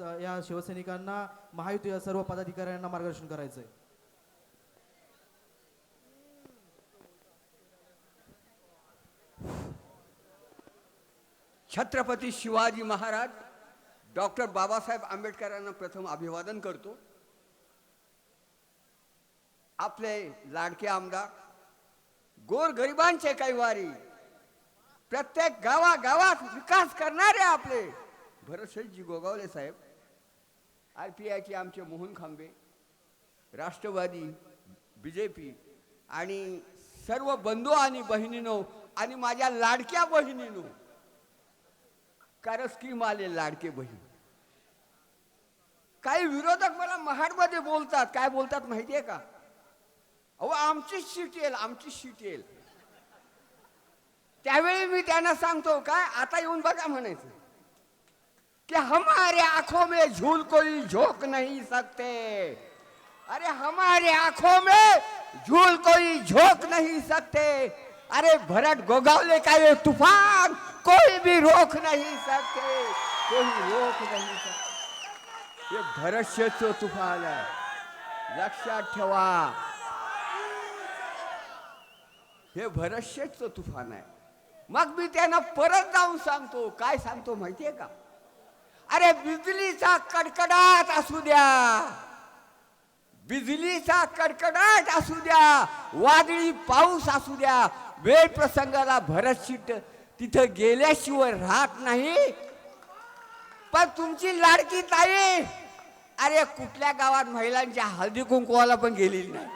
या या शिवसैनिकांना महायुती सर्व पदाधिकाऱ्यांना मार्गदर्शन करायचंय. छत्रपती शिवाजी महाराज डॉक्टर बाबासाहेब आंबेडकरांना प्रथम अभिवादन करतो. आपले लाडके आमदार गोरगरिबांचे वारी प्रत्येक गावागावात विकास करणारे आपले भरतशेठजी गोगावले साहेब आर पी आयचे आमचे मोहन खांबे राष्ट्रवादी बी जे पी आणि सर्व बंधू आणि बहिणीनो आणि माझ्या लाडक्या बहिणीनो कारण स्कीम आले लाडके बहीण. काही विरोधक मला महाडमध्ये बोलतात काय बोलतात माहितीये का? अहो आमचीच सीट येईल आमचीच सीट येईल. त्यावेळी मी त्यांना सांगतो काय आता येऊन बघा म्हणायचं. कि हमारे आंखों में झूल कोई झोंक नहीं सकते। अरे हमारे आंखों में झूल कोई झोंक नहीं सकते। अरे भरत गोगावले का ये तूफान कोई भी रोक नहीं सकते। कोई रोक नहीं सकते। ये भरत तूफान आहे लक्षात ठेवा। हे भरत शेठचं तुफान आहे मग मी त्यांना परत जाऊन सांगतो. काय सांगतो माहितीये का? अरे बिजलीचा कडकडाट असू द्या. बिजलीचा कडकडाट असू द्या. वादळी पाऊस असू द्या. वेळ प्रसंगाला भरतशीट तिथं गेल्याशिवाय राहत नाही. पण तुमची लाडकी ताई अरे कुठल्या गावात महिलांच्या हळदी कुंकवाला पण गेलेली नाही.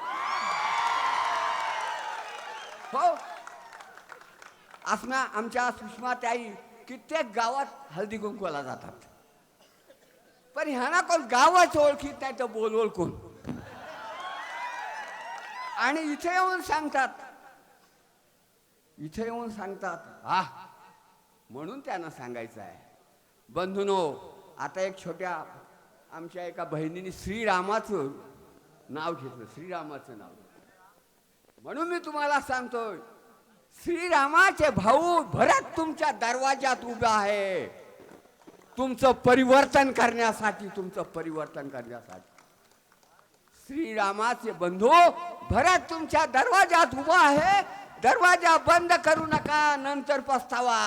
हो. असना आमच्या सुषमा ताई कित्येक गावात हळदी कुंकवाला जातात. पण ह्याना कोण गावच ओळखीत नाही तर बोलवल कोण? आणि इथे येऊन सांगतात इथे येऊन सांगतात हा म्हणून त्यांना सांगायचं आहे बंधूनो आता एक छोट्या आमच्या एका बहिणीने श्रीरामाचं नाव घेतलं श्रीरामाचं नाव. म्हणून मी तुम्हाला सांगतोय श्रीरामाचे भाऊ भरत तुमच्या दरवाजात उभा आहे. तुमचं परिवर्तन करण्यासाठी तुमचं परिवर्तन करण्यासाठी. श्रीरामाचे बंधू भरत तुमच्या दरवाजात उभा आहे. दरवाजा बंद करू नका नंतर पस्तावा.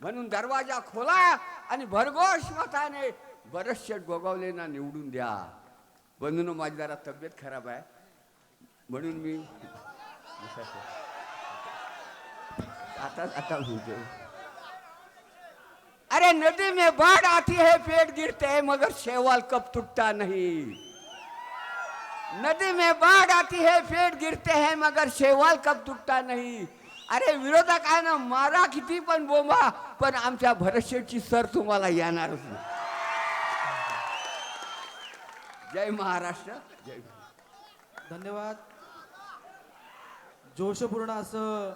म्हणून दरवाजा खोला आणि भरघोष मताने बरेच गोगावलेना निवडून द्या. बंधून माझी जरा तब्येत खराब आहे. म्हणून मी आता आता म्हणतो अरे नदी में बाढ़ आती है पेड़ गिरते हैं मगर शैवाल कब टूटता नहीं। नदी में बाढ़ आती है पेड़ गिरते हैं मगर शैवाल कब टूटता नहीं। अरे विरोधक आहे ना मारा किती पण बोंबा पण आमच्या भरतशेठची सर तुम्हाला येणारच नाही। जय महाराष्ट्र। जय धन्यवाद। जोशपूर्ण असं